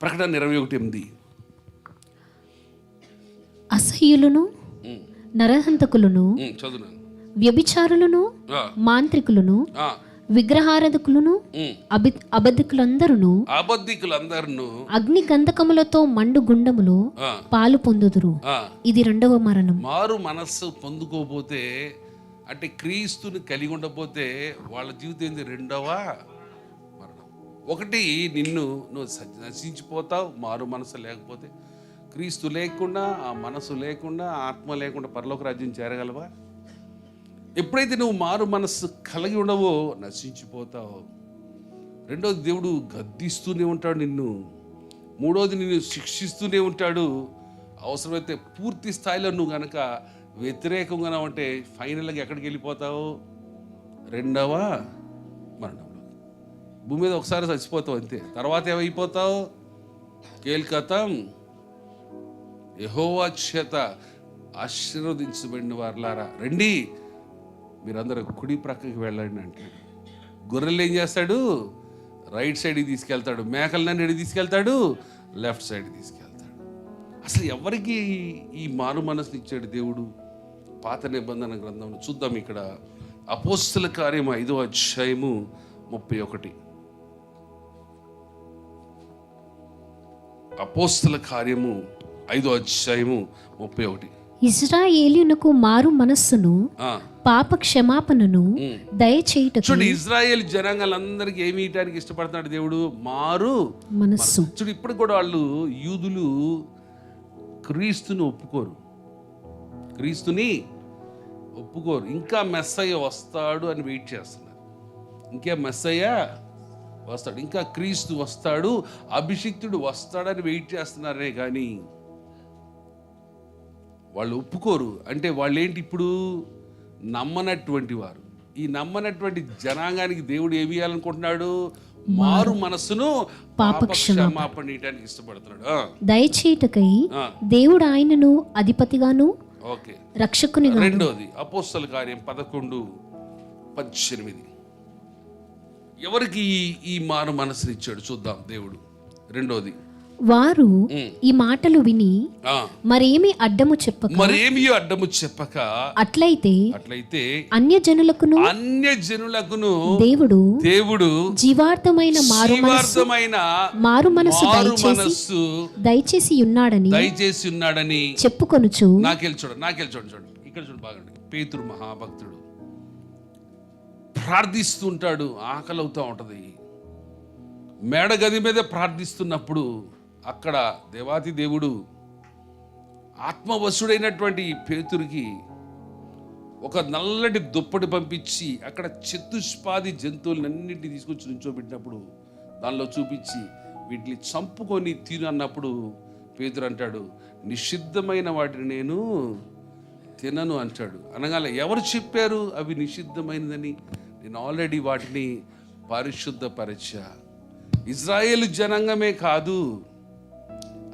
ప్రకటన ఇరవై ఒకటి ఎనిమిది. అసహ్యులను నరహంతకులను వ్యభిచారులను మాంత్రికులను విగ్రహారాధకులను అబద్ధికులందరూ అబద్ధికులందరిను అగ్ని గంధకములతో మండు గుండములో పాలు పొందుదురు. ఇది రెండవ మరణం. మారు మనస్సు పొందుకోపోతే అంటే క్రీస్తుని కలిగి ఉండకపోతే వాళ్ళ జీవితం ఏంది రెండవ? ఒకటి నిన్ను నువ్వు నశించిపోతావు మారు మనసు లేకపోతే. క్రీస్తు లేకుండా ఆ మనసు లేకుండా ఆత్మ లేకుండా పరలోక రాజ్యం చేరగలవా? ఎప్పుడైతే నువ్వు మారు మనస్సు కలిగి ఉండవో నశించిపోతావు. రెండోది దేవుడు గద్దిస్తూనే ఉంటాడు నిన్ను. మూడోది నిన్ను శిక్షిస్తూనే ఉంటాడు. అవసరమైతే పూర్తి స్థాయిలో నువ్వు గనక వ్యతిరేకంగా ఉంటే ఫైనల్గా ఎక్కడికి వెళ్ళిపోతావు? రెండవ మరణం. భూమి మీద ఒకసారి చచ్చిపోతావు అంతే. తర్వాత ఏమైపోతావు? కేల్కతం. యహోవా చేత ఆశీర్వదించబడిన వారులారా రండి. మీరందరూ కుడి ప్రక్కకి వెళ్ళండి అంటాడు గొర్రెలు ఏం చేస్తాడు? రైట్ సైడ్కి తీసుకెళ్తాడు. మేకలన్నీ ఎడి తీసుకెళ్తాడు? లెఫ్ట్ సైడ్ తీసుకెళ్తాడు. అసలు ఎవరికి ఈ మారు మనసుని ఇచ్చాడు దేవుడు? పాత నిబంధన గ్రంథంలో చూద్దాం ఇక్కడ. అపోస్తుల కార్యం ఐదో అధ్యాయము ముప్పై ఒకటి. అపోస్తుల కార్యము ఐదో అధ్యాయము ముప్పై ఒకటి. ఇజ్రాయేలునకు మారు మనస్సును పాప క్షమాపణను దయచేయుటకు చూడు ఇజ్రాయేల్ జనాంగాలందరికీ ఏమి ఇయటానికి ఇష్టపడుతున్నాడు దేవుడు? మారు మనస్సు. చూడు ఇప్పుడు కూడా వాళ్ళు యూదులు క్రీస్తుని ఒప్పుకోరు. క్రీస్తుని ఒప్పుకోరు. ఇంకా మెస్సయ్య వస్తాడు అని వెయిట్ చేస్తున్నారు. ఇంకా మెస్సయ్య? వస్తాడు. ఇంకా క్రీస్తు వస్తాడు అభిషిక్తుడు వస్తాడని వెయిట్ చేస్తున్నారే కానీ వాళ్ళు ఒప్పుకోరు. అంటే వాళ్ళు ఏంటి ఇప్పుడు? నమ్మనటువంటి వారు. ఈ నమ్మనటువంటి జనాంగానికి దేవుడు ఏమి ఇవ్వాలనుకుంటున్నాడు మారు మనస్సును పాప క్షమాపణ ఇయటానికి ఇష్టపడుతున్నాడు. ఆ, దేవుడు ఆయనను అధిపతిగాను ఓకే. రక్షకునిగా రెండోది అపోస్తల కార్యం పదకొండు పద్దెనిమిది. ఎవరికి ఈ- ఈ మారు మనసునిచ్చాడు చూద్దాం దేవుడు. రెండోది. వారు. ఈ మాటలు విని మరేమి అడ్డము చెప్పక మరేమి అడ్డము చెప్పక అట్లయితే అట్లయితే అన్యజనులకును అన్య జనులకును దేవుడు దేవుడు జీవార్థమైన జీవార్థమైన మారు మనసు మనస్సు దయచేసి ఉన్నాడని దయచేసి ఉన్నాడని చెప్పుకొనుచు. నాకెళ్ళి చూడండి నాకెళ్ళి చూడండి చూడండి. ఇక్కడ చూడండి బాగండి పేతురు మహాభక్తుడు. ప్రార్థిస్తుంటాడు ఆకలి అవుతూ ఉంటుంది. మేడ గది మీద ప్రార్థిస్తున్నప్పుడు అక్కడ దేవాతి దేవుడు ఆత్మవశుడైనటువంటి పేతురికి ఒక నల్లటి దుప్పటి పంపించి అక్కడ చతుష్పాది జంతువులన్నింటినీ తీసుకొచ్చి నుంచోబెట్టినప్పుడు దానిలో చూపించి వీటిని చంపుకొని తిను అన్నప్పుడు పేతురు అంటాడు నిషిద్ధమైన వాటిని నేను తినను అంటాడు. అనగానే ఎవరు చెప్పారు అవి నిషిద్ధమైనదని? నేను ఆల్రెడీ వాటిని పరిశుద్ధపరచా. ఇజ్రాయేల్ జనాంగమే కాదు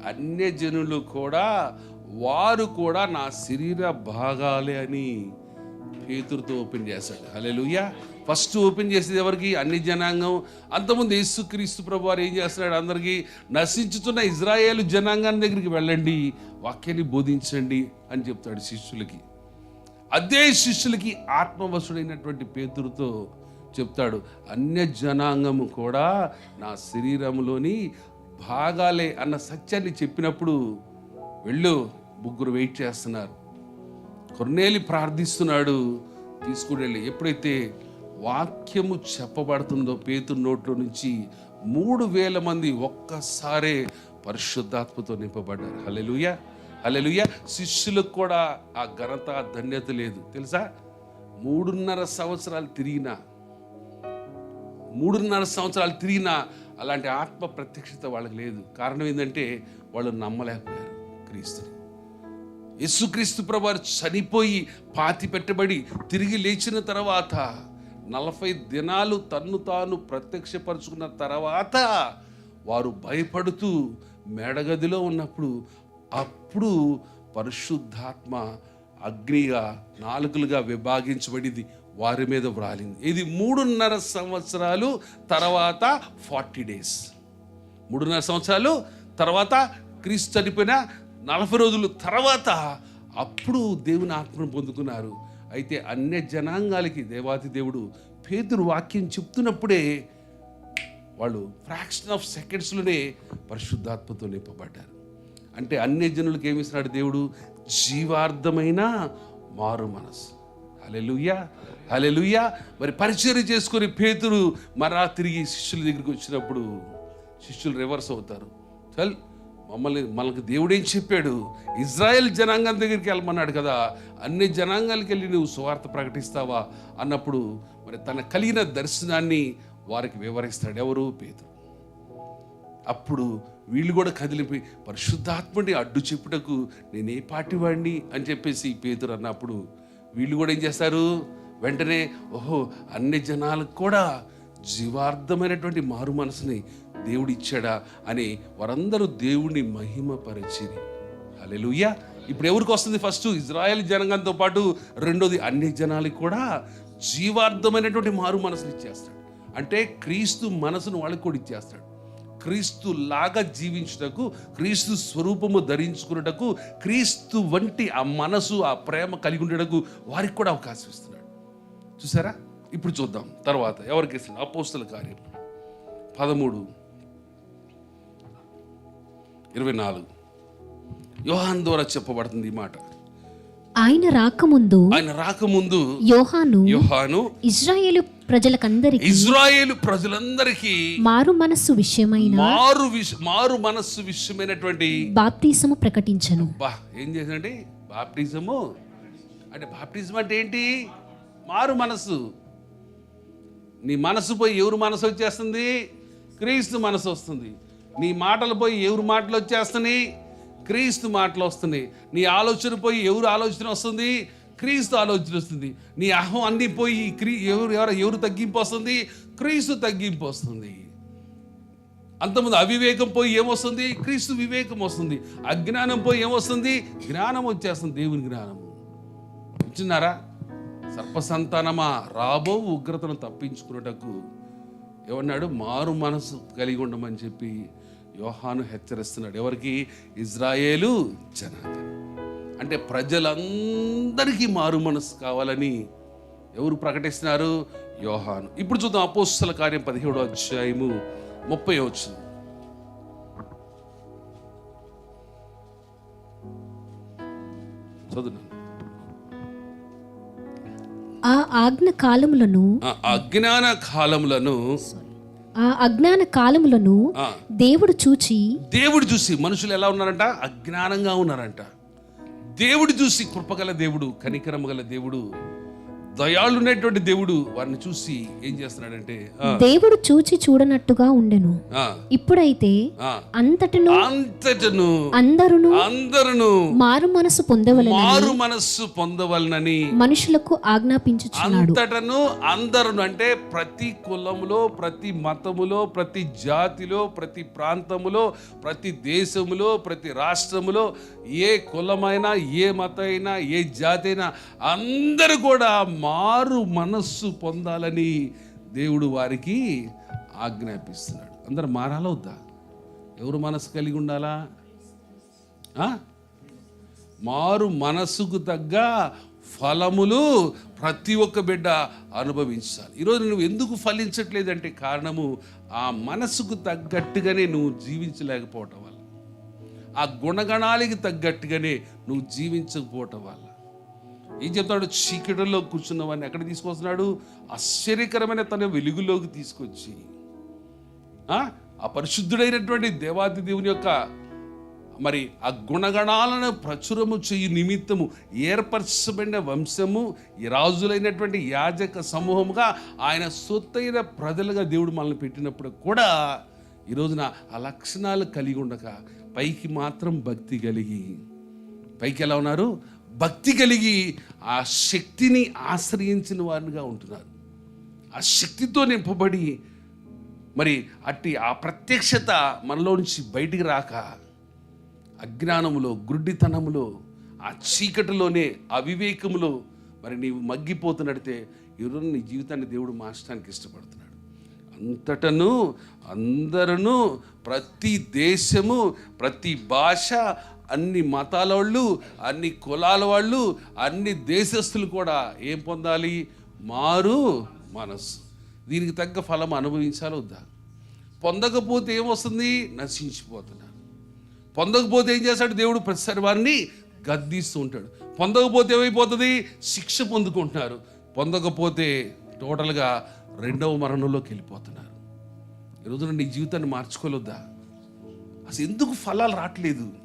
అన్య జనులు కూడా వారు కూడా నా శరీర భాగాలే అని పేతురుతో ఓపెన్ చేశాడు. హల్లెలూయ. ఫస్ట్ ఓపెన్ చేసేది ఎవరికి? అన్ని జనాంగం. అంతకుముందు యేసుక్రీస్తు ప్రభు వారు ఏం చేస్తున్నాడు? అందరికీ నశించుతున్న ఇజ్రాయేల్ జనాంగాన్ని దగ్గరికి వెళ్ళండి వాక్యాన్ని బోధించండి అని చెప్తాడు శిష్యులకి. అదే శిష్యులకి ఆత్మవశుడైనటువంటి పేతురుతో చెప్తాడు అన్య జనాంగము కూడా నా శరీరంలోని భాగాలే అన్న సత్యాన్ని చెప్పినప్పుడు వెళ్ళు ముగ్గురు వెయిట్ చేస్తున్నారు. కొన్నేళ్ళు ప్రార్థిస్తున్నాడు తీసుకుని వెళ్ళి. ఎప్పుడైతే వాక్యము చెప్పబడుతుందో పేతురు నోట్లో నుంచి మూడు వేల మంది ఒక్కసారే పరిశుద్ధాత్మతో నింపబడ్డారు. హలెలుయ అల్లెలుయ్య శిష్యులకు కూడా ఆ ఘనత ధన్యత లేదు. తెలుసా? మూడున్నర సంవత్సరాలు తిరిగినా మూడున్నర సంవత్సరాలు తిరిగినా అలాంటి ఆత్మ ప్రత్యక్షత వాళ్ళకి లేదు. కారణం ఏంటంటే వాళ్ళు నమ్మలేకపోయారు క్రీస్తుని. యేసుక్రీస్తు ప్రభువారు చనిపోయి పాతి పెట్టబడి తిరిగి లేచిన తర్వాత నలభై దినాలు తన్ను తాను ప్రత్యక్షపరుచుకున్న తర్వాత వారు భయపడుతూ మేడగదిలో ఉన్నప్పుడు అప్పుడు పరిశుద్ధాత్మ అగ్నిగా నాలుగులుగా విభాగించబడింది. వారి మీద వ్రాలింది. ఇది మూడున్నర సంవత్సరాలు తర్వాత ఫార్టీ డేస్. మూడున్నర సంవత్సరాలు తర్వాత క్రీస్తు చనిపోయిన నలభై రోజులు తర్వాత అప్పుడు దేవుని ఆత్మను పొందుకున్నారు. అయితే అన్య జనాంగాలకి దేవాతి దేవుడు పేతురు వాక్యం చెప్తున్నప్పుడే వాళ్ళు ఫ్రాక్షన్ ఆఫ్ సెకండ్స్లోనే పరిశుద్ధాత్మతో నింపబడ్డారు. అంటే అన్ని జనులకు ఏమి ఇస్తున్నాడు దేవుడు? జీవార్థమైన మారు మనసు హలెలుయ్యా హలెలుయ్యా మరి పరిచయం చేసుకొని పేతురు మరా తిరిగి శిష్యుల దగ్గరికి వచ్చినప్పుడు శిష్యులు రివర్స్ అవుతారు. చల్ మమ్మల్ని మనకు దేవుడేం చెప్పాడు? ఇజ్రాయెల్ జనాంగం దగ్గరికి వెళ్ళమన్నాడు కదా అన్ని జనాంగాలకు వెళ్ళి నువ్వు సువార్త ప్రకటిస్తావా? అన్నప్పుడు మరి తన కలిగిన దర్శనాన్ని వారికి వివరిస్తాడు ఎవరు? పేతురు. అప్పుడు వీళ్ళు కూడా కదిలిపోయి పరిశుద్ధాత్మని అడ్డు చెప్పుటకు నేనే పాటివాడిని అని చెప్పేసి పేతురు అన్నప్పుడు వీళ్ళు కూడా ఏం చేస్తారు? వెంటనే ఓహో అన్ని జనాలకు కూడా జీవార్థమైనటువంటి మారు మనసుని దేవుడు ఇచ్చాడా? అని వారందరూ దేవుణ్ణి మహిమపరిచిరి. హల్లెలూయా! ఇప్పుడు ఎవరికి వస్తుంది ఫస్ట్? ఇజ్రాయెల్ జనాంగంతో పాటు రెండోది అన్ని జనాలకి కూడా జీవార్థమైనటువంటి మారు మనసుని ఇచ్చేస్తాడు. అంటే క్రీస్తు మనసును వాళ్ళకి కూడా ఇచ్చేస్తాడు. క్రీస్తు లాగా జీవించుటకు క్రీస్తు స్వరూపము ధరించుకున్నటకు క్రీస్తు వంటి ఆ మనసు ఆ ప్రేమ కలిగి ఉండటకు వారికి కూడా అవకాశం ఇస్తున్నాడు. చూసారా? ఇప్పుడు చూద్దాం. తర్వాత ఎవరికి ఇస్తున్నాడు? అపోస్తుల కార్యం. పదమూడు. ఇరవై నాలుగు. యోహాన్ ద్వారా చెప్పబడుతుంది ఈ మాట. ఆయన రాకముందు ఆయన రాకముందు యోహాను యోహాను ఇజ్రాయేలు ప్రజలకందరికి ఇజ్రాయేలు ప్రజలందరికీ మారు మనస్సు విషయమైన మారు మారు మనస్సు విషయమైనటువంటి బాప్తీసము ప్రకటించను. బా ఏం చేశాడండి బాప్టిజము అంటే బాప్టిజం అంటే ఏంటి? మారు మనసు నీ మనసు పోయి ఎవరు మనసు వచ్చేస్తుంది? క్రీస్తు మనసు వస్తుంది. నీ మాటలు పోయి ఎవరు మాటలు వచ్చేస్తున్నాయి? క్రీస్తు మాటలు వస్తున్నాయి. నీ ఆలోచన పోయి ఎవరు ఆలోచన వస్తుంది? క్రీస్తు ఆలోచన వస్తుంది. నీ అహం అన్నీ పోయి క్రీ ఎవరు ఎవరు ఎవరు తగ్గింపు వస్తుంది? క్రీస్తు తగ్గింపు వస్తుంది. అంతకుముందు అవివేకం పోయి ఏమొస్తుంది క్రీస్తు వివేకం వస్తుంది. అజ్ఞానం పోయి ఏమొస్తుంది జ్ఞానం వచ్చేస్తుంది దేవుని జ్ఞానం. వచ్చినారా సర్పసంతానమా? రాబో ఉగ్రతను తప్పించుకున్నటకు ఏమన్నాడు మారు మనసు కలిగి ఉండమని చెప్పి యోహాను హెచ్చరిస్తున్నాడు. ఎవరికి? ఇజ్రాయేలు జనాంగం. అంటే ప్రజలందరికీ మారు మనసు కావాలని ఎవరు ప్రకటిస్తున్నారు? యోహాను. ఇప్పుడు చూద్దాం అపోస్తుల కార్యం పదిహేడు అధ్యాయము ముప్పై వచ్చింది చదువు ఆ ఆజ్ఞ కాలములను ఆ అజ్ఞాన కాలములను ఆ అజ్ఞాన కాలములను దేవుడు చూచి దేవుడు చూసి మనుషులు ఎలా ఉన్నారంట? అజ్ఞానంగా ఉన్నారంట. దేవుడు చూసి కృపగల దేవుడు కనికరమ గల దేవుడు దయాళున్నటువంటి దేవుడు వారిని చూసి ఏం చేస్తున్నాడంటే దేవుడు చూచి చూడనట్టుగా ఉండెను. ఇప్పుడైతే అంతటను అంతటను అందరును అందరును మారు మనసు పొందవలెను మారు మనస్సు పొందవలనని మనుషులకు ఆజ్ఞాపించుచున్నాడు. అంతటను అందరును అంటే ప్రతి కులములో ప్రతి మతములో ప్రతి జాతిలో ప్రతి ప్రాంతములో ప్రతి దేశములో ప్రతి రాష్ట్రములో ఏ కులమైనా ఏ మతమైనా ఏ జాతి అయినా అందరూ కూడా మారు మనస్సు పొందాలని దేవుడు వారికి ఆజ్ఞాపిస్తున్నాడు. అందరు మారాలా వద్దా? ఎవరు మనసు కలిగి ఉండాలా? మారు మనసుకు తగ్గ ఫలములు ప్రతి ఒక్క బిడ్డ అనుభవించాలి. ఈరోజు నువ్వు ఎందుకు ఫలించట్లేదంటే కారణము ఆ మనసుకు తగ్గట్టుగానే నువ్వు జీవించలేకపోవటం వల్ల. ఆ గుణగణాలకి తగ్గట్టుగానే నువ్వు జీవించకపోవటం వల్ల. ఏం చెప్తాడు? చీకటిలో కూర్చున్న వాడిని ఎక్కడ తీసుకొస్తున్నాడు? ఆశ్చర్యకరమైన తన వెలుగులోకి తీసుకొచ్చి ఆ పరిశుద్ధుడైనటువంటి దేవాది దేవుని యొక్క మరి ఆ గుణగణాలను ప్రచురము చేయు నిమిత్తము ఏర్పరచబడిన వంశము ఈ రాజులైనటువంటి యాజక సమూహముగా ఆయన సొత్తైన ప్రజలుగా దేవుడు మనల్ని పెట్టినప్పుడు కూడా ఈ రోజున ఆ లక్షణాలు కలిగి ఉండక పైకి మాత్రం భక్తి కలిగి పైకి ఎలా ఉన్నారు? భక్తి కలిగి ఆ శక్తిని ఆశ్రయించిన వారిగా ఉంటున్నారు. ఆ శక్తితో నింపబడి మరి అట్టి ఆ ప్రత్యక్షత మనలో నుంచి బయటికి రాక అజ్ఞానములో గుడ్డితనములో ఆ చీకటిలోనే అవివేకములో మరి నీవు మగ్గిపోతున్నడితే ఈరోజు నీ జీవితాన్ని దేవుడు మార్చడానికి ఇష్టపడుతున్నాడు. అంతటను అందరూ ప్రతి దేశము ప్రతి భాష అన్ని మతాల వాళ్ళు అన్ని కులాల వాళ్ళు అన్ని దేశస్తులు కూడా ఏం పొందాలి? మారు మనసు దీనికి తగ్గ ఫలం అనుభవించాలి వద్దా పొందకపోతే ఏమొస్తుంది? నశించిపోతున్నారు. పొందకపోతే ఏం చేస్తాడు? దేవుడు ప్రతిసారి వారిని గద్దిస్తూ ఉంటాడు. పొందకపోతే ఏమైపోతుంది? శిక్ష పొందుకుంటున్నారు. పొందకపోతే టోటల్గా రెండవ మరణంలోకి వెళ్ళిపోతున్నారు. ఈరోజున నీ జీవితాన్ని మార్చుకోలేదా? అసలు ఎందుకు ఫలాలు రావట్లేదు?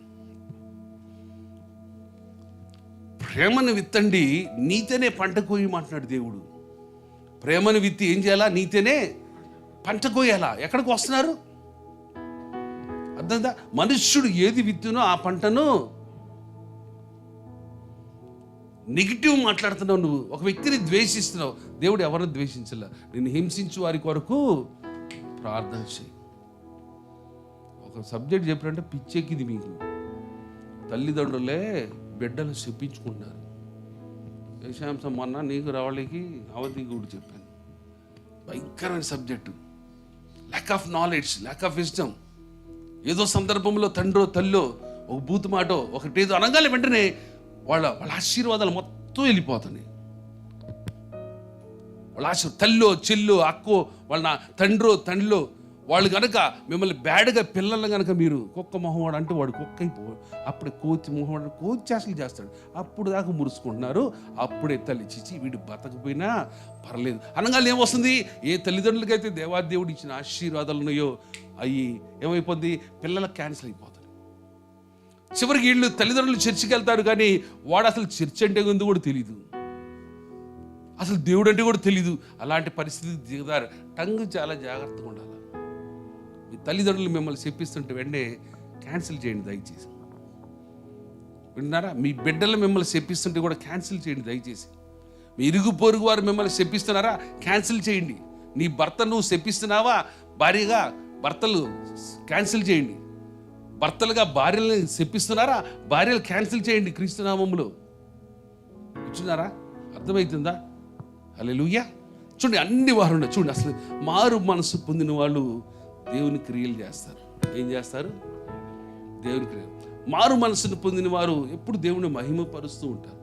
ప్రేమను విత్తండి నీతేనే పంట కోయమంటున్నాడు దేవుడు. ప్రేమను విత్తి ఏం చేయాలా? నీతేనే పంట కోయాలా? ఎక్కడికి వస్తున్నారు? అర్థందా మనుష్యుడు ఏది విత్తునో ఆ పంటను నెగిటివ్ మాట్లాడుతున్నావు నువ్వు. ఒక వ్యక్తిని ద్వేషిస్తున్నావు. దేవుడు ఎవరిని ద్వేషించలే? నేను హింసించు వారి కొరకు ప్రార్థన చేయి. ఒక సబ్జెక్ట్ చెప్పారంటే పిచ్చెక్కిది మీకు. తల్లిదండ్రులే బిడ్డలు చెప్పించుకుంటున్నారు విషయాంశం మొన్న నీకు రావడానికి అవధి కూడా చెప్పాను. భయంకరమైన subject. Lack of knowledge lack of wisdom ఏదో సందర్భంలో తండ్రో తల్లో ఒక బూతు మాటో ఒకటేదో అనగానే వెంటనే వాళ్ళ వాళ్ళ ఆశీర్వాదాలు మొత్తం వెళ్ళిపోతున్నాయి. వాళ్ళ ఆశ తల్లో చెల్లో అక్కో వాళ్ళ తండ్రో తండ్రిలో వాళ్ళు కనుక మిమ్మల్ని బ్యాడ్గా పిల్లల్ని కనుక మీరు కుక్క మొహవాడు అంటే వాడు కుక్క అయిపో అప్పుడే కోతి మొహవాడు కోతి చేసలు చేస్తాడు. అప్పుడు దాకా మురుసుకుంటున్నారు. అప్పుడే తల్లి చిచి వీడు బతకపోయినా పర్లేదు. అనగానే ఏమొస్తుంది? ఏ తల్లిదండ్రులకైతే దేవాదేవుడు ఇచ్చిన ఆశీర్వాదాలు ఉన్నాయో అవి ఏమైపోద్ది? పిల్లలకు క్యాన్సిల్ అయిపోతుంది చివరికి వీళ్ళు తల్లిదండ్రులు చర్చికి వెళ్తారు కానీ వాడు అసలు చర్చ్ అంటే ఉంది కూడా తెలియదు అసలు దేవుడు అంటే కూడా తెలియదు అలాంటి పరిస్థితి దిగదారు. టంగ్ చాలా జాగ్రత్తగా ఉండాలి. మీ తల్లిదండ్రులు మిమ్మల్ని చెప్పిస్తుంటే వెంటనే క్యాన్సిల్ చేయండి దయచేసి. విన్నారా? మీ బిడ్డలు మిమ్మల్ని చెప్పిస్తుంటే కూడా క్యాన్సిల్ చేయండి దయచేసి. మీ ఇరుగు పొరుగు వారు మిమ్మల్ని చెప్పిస్తున్నారా? క్యాన్సిల్ చేయండి. నీ భర్త నువ్వు చెప్పిస్తున్నావా? భార్యగా భర్తలు క్యాన్సిల్ చేయండి. భర్తలుగా భార్యలను చెప్పిస్తున్నారా? భార్యలు క్యాన్సిల్ చేయండి క్రీస్తునామంలో ఇచ్చున్నారా అర్థమవుతుందా అలెలుయ్యా చూడండి అన్ని వారు ఉన్నారు. చూడండి అసలు మారు మనసు పొందిన వాళ్ళు దేవుని క్రియలు చేస్తారు. ఏం చేస్తారు? దేవుని క్రియలు మారు మనసును పొందిన వారు ఎప్పుడు దేవుని మహిమపరుస్తూ ఉంటారు.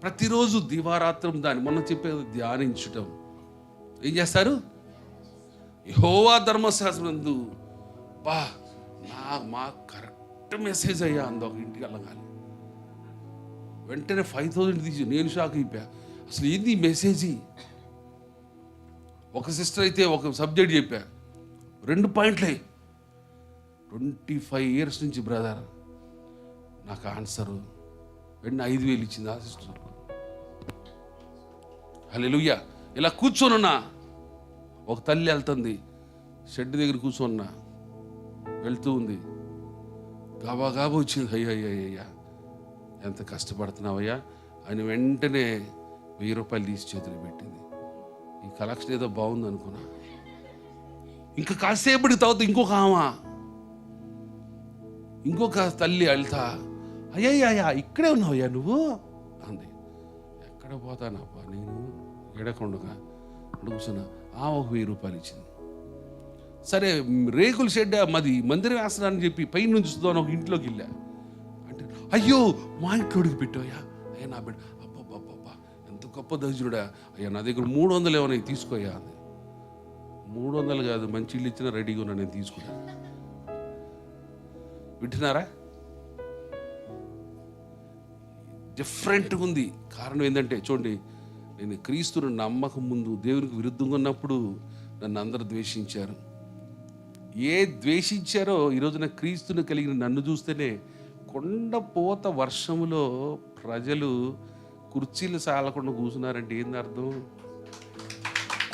ప్రతిరోజు దివారాత్రం దాన్ని మొన్న చెప్పేది ధ్యానించటం. ఏం చేస్తారు? యహోవా ధర్మశాస్త్రందు బా నా మా కరెక్ట్ మెసేజ్ అయ్యా అందు ఒక ఇంటికి వెళ్ళగాలి వెంటనే ఫైవ్ థౌజండ్ తీసి నేను షాక్ అయిపోయా. అసలు ఏంది మెసేజీ మెసేజ్? ఒక సిస్టర్ అయితే ఒక సబ్జెక్ట్ చెప్పా. రెండు పాయింట్లే. ట్వంటీ ఫైవ్ ఇయర్స్ నుంచి బ్రదర్ నాకు ఆన్సరు వెంటనే ఐదు వేలు ఇచ్చింది ఆ సిస్టర్ హల్లెలూయా. ఇలా కూర్చోనున్నా. ఒక తల్లి వెళ్తుంది షెడ్ దగ్గర కూర్చోన్నా వెళ్తూ ఉంది. గాబా గాబా వచ్చింది. అయ్యా అయ్యా అయ్యా ఎంత కష్టపడుతున్నావయ్యా అని వెంటనే వెయ్యి రూపాయలు తీసి చేతులు పెట్టింది. ఈ కలెక్షన్ ఏదో బాగుంది అనుకున్నా ఇంకా కాసేపటి తర్వాత ఇంకొక ఆమె. ఇంకొక తల్లి అల్త. అయ్యయ్యా ఇక్కడే ఉన్నావయ్యా నువ్వు? అంది. ఎక్కడ పోతానబ్బా నేను? ఎడకుండగా అడుగుతున్నా ఆ ఒక వెయ్యి రూపాయలు ఇచ్చింది. సరే రేకుల షెడ్ మాది మందిరం వేస్తానని చెప్పి పై నుంచి చూద్దాం ఒక ఇంట్లోకి వెళ్ళా. అంటే అయ్యో మా ఇంట్లోడికి పెట్టావయ్యా. అయ్యా నా బిడ్డ. అబ్బబ్బబ్బబ్బా ఎంత గొప్ప దర్జుడా అయ్యా నా దగ్గర మూడు వందలు ఏమైనా తీసుకోయా అంది. మూడు వందలు కాదు మంచి ఇల్లు ఇచ్చినా రెడీగా ఉన్నా నేను తీసుకున్నాను వింటున్నారా? డిఫరెంట్గా ఉంది. కారణం ఏంటంటే చూడండి నేను క్రీస్తును నమ్మకం ముందు దేవునికి విరుద్ధంగా ఉన్నప్పుడు నన్ను అందరు ద్వేషించారు. ఏ ద్వేషించారో ఈరోజున క్రీస్తుని కలిగిన నన్ను చూస్తేనే కొండపోత వర్షములో ప్రజలు కుర్చీలు సాలకుండా కూర్చున్నారంటే ఏంది అర్థం?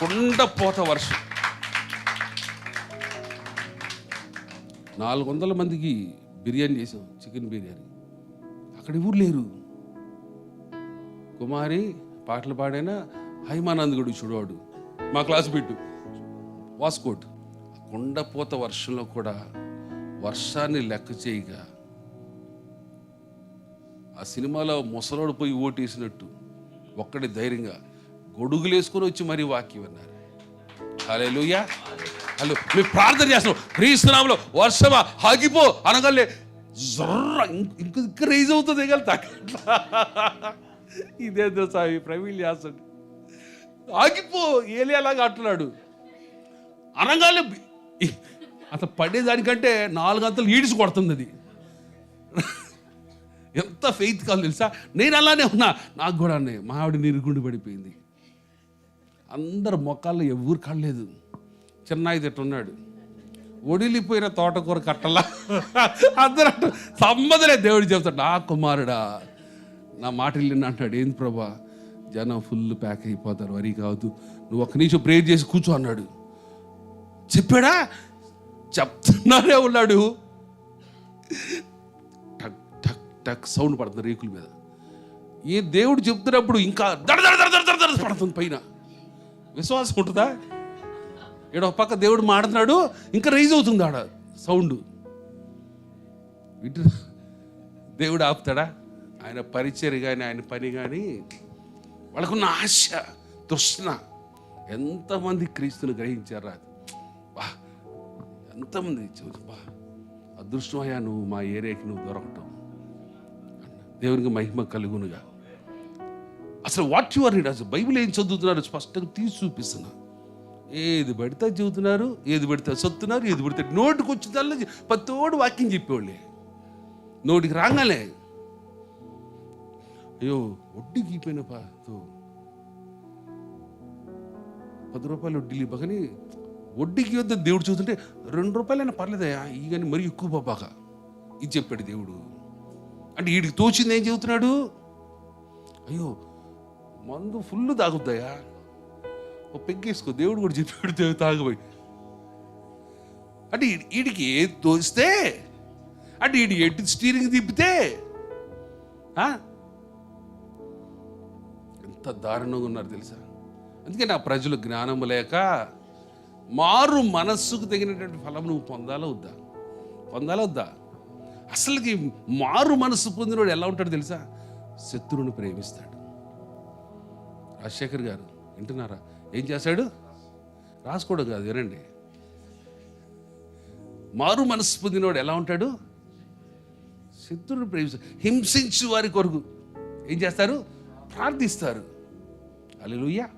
కొండపోత వర్షం. నాలుగు వందల మందికి బిర్యానీ చేసాం చికెన్ బిర్యానీ. అక్కడ ఎవరు లేరు? కుమారి పాటలు పాడైనా హైమానంద్ గడు చూడవాడు. మా క్లాస్ పెట్టు వాస్కోట్. కొండపోత వర్షంలో కూడా వర్షాన్ని లెక్క చేయగా ఆ సినిమాలో ముసలోడు పోయి ఓటేసినట్టు ఒక్కడి ధైర్యంగా గొడుగులు వేసుకొని వచ్చి మరీ వాక్యం అన్నారు. హలే హలో మేము ప్రార్థన చేస్తున్నాం క్రీస్తునామలో వర్షమా? ఆగిపో. అనగలే జర్ర ఇంక ఇంక ఇంక రైజ్ అవుతుంది వెళ్తా ఇదేందో సామి ప్రవీణ్ చేస్తాడు ఆగిపో. ఏలేలాగా అంటున్నాడు అనగానే బి- అసలు పడేదానికంటే నాలుగు అంతలు కొడుతుంది అది. ఎంత ఫెయిత్ కాదు తెలుసా? నేను అలానే ఉన్నా. నాకు కూడా అన్నాయి మా ఆవిడ నిరుగుండి పడిపోయింది. అందరు మొక్కల్లో ఎవరు కాలేదు చిన్నాయి తిట్టున్నాడు. ఒడిలిపోయిన తోటకూర కట్టలా. అందరూ అంటారు సమ్మదలే దేవుడు చెప్తాడు నా కుమారుడా నా మాట వెళ్ళిన అంటాడు. ఏంది ప్రభా జనం ఫుల్ ప్యాక్ అయిపోతారు వరి కాదు నువ్వు ఒక నిమిషం ప్రేర్ చేసి కూర్చో అన్నాడు. చెప్పాడా? చెప్తున్నానే ఉన్నాడు. టక్ టక్ టక్ సౌండ్ పడుతుంది రేకుల మీద. ఏ దేవుడు చెప్తున్నప్పుడు ఇంకా దడ దడ దడ దడ దడ దడ పడుతుంది పైన. విశ్వాసం ఉంటుందా? ఇక్కడ ఒక పక్క దేవుడు మాడుతున్నాడు ఇంకా రైజ్ అవుతుంది ఆడ సౌండ్. ఇటు దేవుడు ఆపుతాడా? ఆయన పరిచయం కానీ ఆయన పని కానీ వాళ్ళకున్న ఆశ తృష్ణ. ఎంతమంది క్రీస్తుని గ్రహించారా బా ఎంతమంది చూడు, బా అదృష్టమయ్యా నువ్వు మా ఏరియాకి నువ్వు దొరకటం. దేవునికి మహిమ కలుగునుగా. అసలు వాట్ యువర్ రీడ్ అసలు బైబిల్ ఏం చదువుతున్నారు స్పష్టంగా తీసి చూపిస్తున్నా. ఏది పడితే అది చదువుతున్నారు ఏది పడితే అది ఏది పడితే నోటికి వచ్చేదల్లా పత్తోడు వాక్యం చెప్పేవాళ్ళే. నోటికి రాగానే అయ్యో వడ్డీ గీపోయిన పాతో పది రూపాయలు వడ్డీ ఇవ్వకని వడ్డీకి వద్ద దేవుడు చూస్తుంటే రెండు రూపాయలైనా పర్లేదయా ఈ కానీ మరీ ఎక్కువ బాబాక. ఇది చెప్పాడు దేవుడు. అంటే వీడికి తోచింది ఏం చెబుతున్నాడు? అయ్యో మందు ఫుల్ తాగుద్దయా ఓ పెంకేసుకో దేవుడు కూడా చెప్పాడు దేవుడు తాగబోయి. అంటే వీడికి ఏది తోస్తే అంటే వీడి ఎటు స్టీరింగ్ తిప్పితే ఆ? ఎంత దారుణంగా ఉన్నారు తెలుసా? అందుకే నా ప్రజలు జ్ఞానం లేక మారు మనస్సుకు తగినటువంటి ఫలం నువ్వు పొందాలా వద్దా? పొందాలా వద్దా? అసలుకి మారు మనస్సు పొందినోడు ఎలా ఉంటాడు తెలుసా? శత్రువుని ప్రేమిస్తాడు. రాజశేఖర్ గారు వింటున్నారా? ఏం చేశాడు? రాసుకోవడం కాదు వినండి. మారు మనస్సు పొందినవాడు ఎలా ఉంటాడు? శత్రుడు ప్రేమిస్తారు హింసించు వారి కొరకు ఏం చేస్తారు? ప్రార్థిస్తారు. అలెలుయ్యా